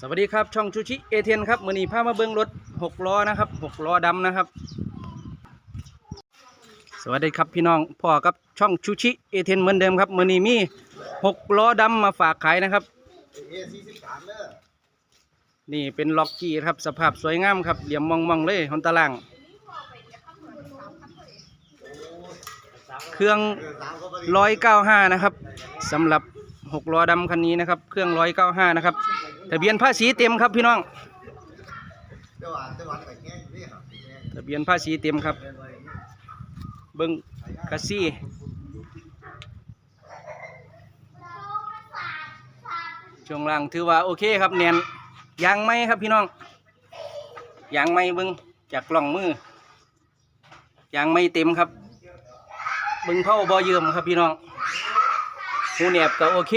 สวัสดีครับช่องชูชิเอเทนครับมือนี้พามาเบิ้งรถหกล้อนะครับหกล้อดำนะครับ สวัสดีครับพี่น้องพ่อกับช่องชูชิเอเทนเหมือนเดิมครับมือนีมีหกล้อดำมาฝากขายนะครับนี่เป็นล็อกกี้ครับสภาพสวยงามครับเหลี่ยมมองมองเลยหนตาราง เครื่องร้อยเก้าห้านะครับสำหรับหกล้อดำคันนี้นะครับ เครื่องร้อยเก้าห้านะครับ ทะเบียนภาษีเต็มครับพี่น้องเดี๋ยวอ่านเดี๋ยวอ่านไปแง่นี่ครับแง่ทะเบียนภาษีเต็มครับ เบิ้งกระซี่ช่วงล่างถือว่าโอเคครับแนนยางไหมครับพี่น้องยางไหมเบิ้งจากกล่องมือยางไม่เต็มครับเบิ้งเผาบอเยิมครับพี่น้องหูแหนบก็โอเค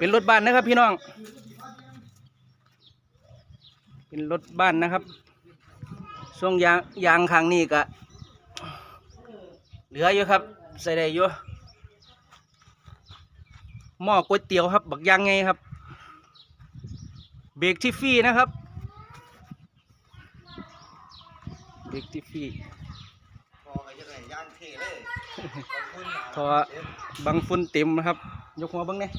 เป็นรถบ้านนะครับ พี่น้อง เป็นรถบ้านนะครับช่วงยางยางข้างนี้ก็เหลืออยู่ครับ ใส่ได้อยู่หม้อก๋วยเตี๋ยวครับ บักยางไงครับ เบรกที่ฟรีนะครับ เบรกที่ฟรีพอไปจะไหนย่างเทเลยขอบคุณนะทอบังฝุ่นเต็มนะครับ ยกหัวเบังเนี่ย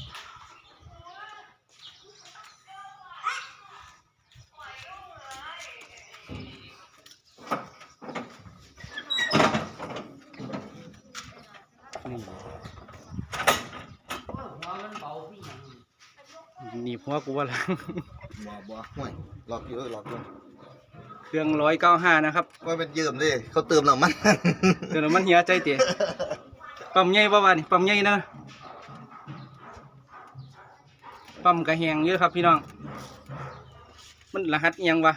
นี่หนีบหัวกูว่าละบ่บ่ห่วยหลอกอยู่เออหลอกอยู่เครื่องร้อยเก้าห้านะครับ ว่าเป็นยืมเลยเขาเติมน้ำมัน เดี๋ยวมันเหียใจเตะปั๊มใหญ่ป่าวะนี่ปั๊มใหญ่เนอะปั๊มกระแหงเยอะครับพี่น้อง มันรหัสอิหยังวะ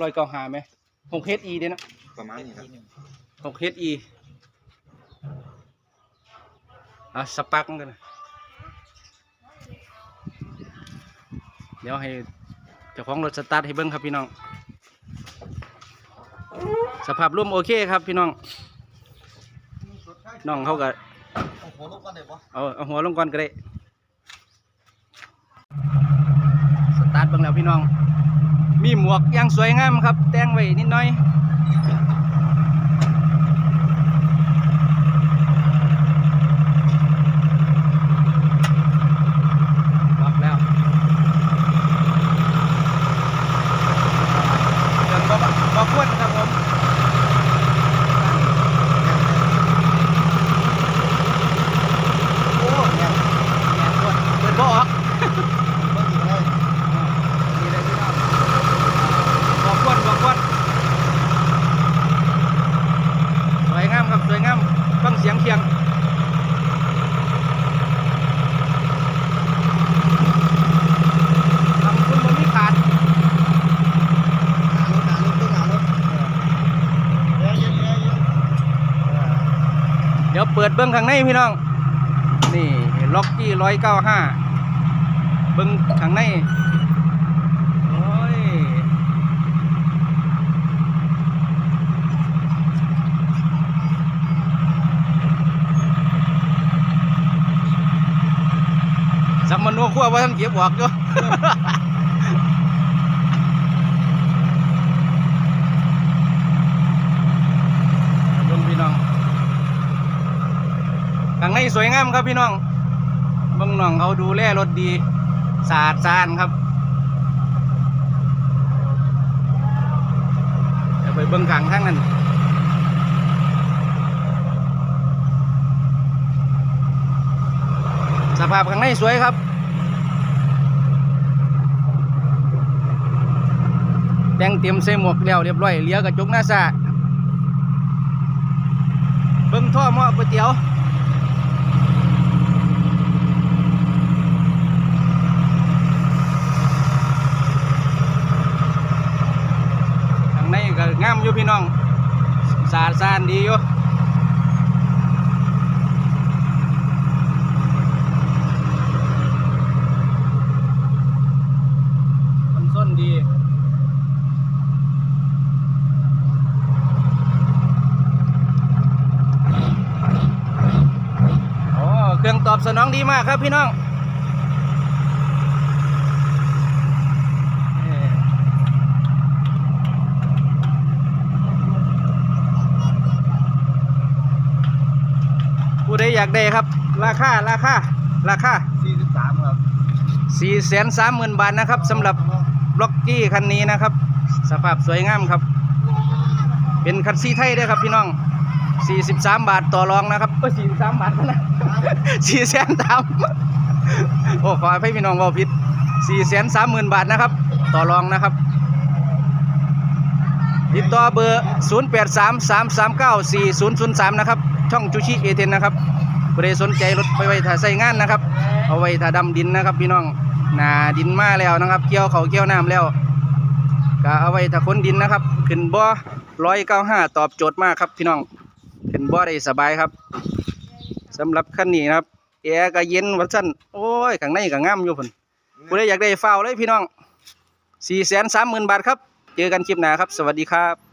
ร้อยเก้าหาไหมหกเฮดอีเด้นะประมาณนี้ครับหกเฮดอีอะสปักกันนะ เดี๋ยวให้เจ้าของรถสตาร์ทให้เบิ้งครับพี่น้อง สภาพร่วมโอเคครับพี่น้อง น้องเขาก็โอ้โหลูกกันเลยปะเอาเอาหัวลงก่อนก็ได้ สตาร์ทเบิ้งแล้วพี่น้อง มีหมวกอย่างสวยงามครับ แต่งไว้นิดหน่อย บอกแล้วเดิ นบอกบอกควรครับผม โอ้เนี่ย แหม่ควรเปิดบ่ออก มันดีเลย นี่เลยพี่น้องบอกควนบอกควนสวยงามครับสวยงามฟังเสียงเคียงทำคุณบนมีขาด หนารถหนารถต้องหนารถเยอะเยอะเยอะเยอะ เดี๋ยวเปิดเบิ้งข้างในพี่น้อง นี่ล็อกกี้ร้อยเก้าห้าเบิ้งข้างในโอ้ยสัมมโนครัวว่าท่านเก็บออกอยู่ เบิ่งพี่น้องข้างใน สวยงามครับพี่น้องบิ่งน้องเขาดูแลรถดีสะอาดสะอานครับเดี๋ยวไปเบิ่งข้างทางนั้นสภาพข้างในสวยครับ แต่งเตรียมใส่หมวกแล้วเรียบร้อยเลี้ยกระจกหน้าซาเบิ่งท่อหม้อก๋วยเตี๋ยวข้างในก็งามอยู่พี่น้องสาดสาดดีอยู่มันส้นดีเครื่องตอบสนองดีมากครับพี่น้องเอ่อผู้ ใดอยากได้ครับ ราคาราคาราคาสี่สิบสามครับ4 3 0 0 0 0บาทนะครับสำหรับบล็อกกี้คันนี้นะครับ สภาพสวยงามครับ เป็นคันซีไทยด้วยครับพี่น้อง43บาทต่อรองนะครับเออ43บาทนะ4แสนสามโอ้ขอให้พี่น้องเว่าผิด4แสนสามหมื่นบาทนะครับ ต่อรองนะครับ ติดต่อเบอร์ 0 8 3 3 3 9 4 0 0 3 นะครับ ช่องจูชิเอเทนนะครับผู้ใดสนใจรถไปไว้ถ้าใส่งานนะครับ เอาไว้ถ้าดำดินนะครับ พี่น้องหนาดินมาแล้วนะครับ เกี่ยวเขาเกี่ยวน้ำแล้วก็เอาไว้ถ้าค้นดินนะครับ ขึ้นบ่ร้อยเก้าห้าตอบโจทย์มากครับ พี่น้องขึ้นบ่ได้สบายครับสำหรับคันนี้นะครับแอร์ก็เย็นวัดสั้นโอ้ยข้างในก็งามอยู่พุ่นผู้ใดอยากได้ฟ้าวเลยพี่น้องสี่แสนสามหมื่นบาทครับ เจอกันคลิปหน้าครับ สวัสดีครับ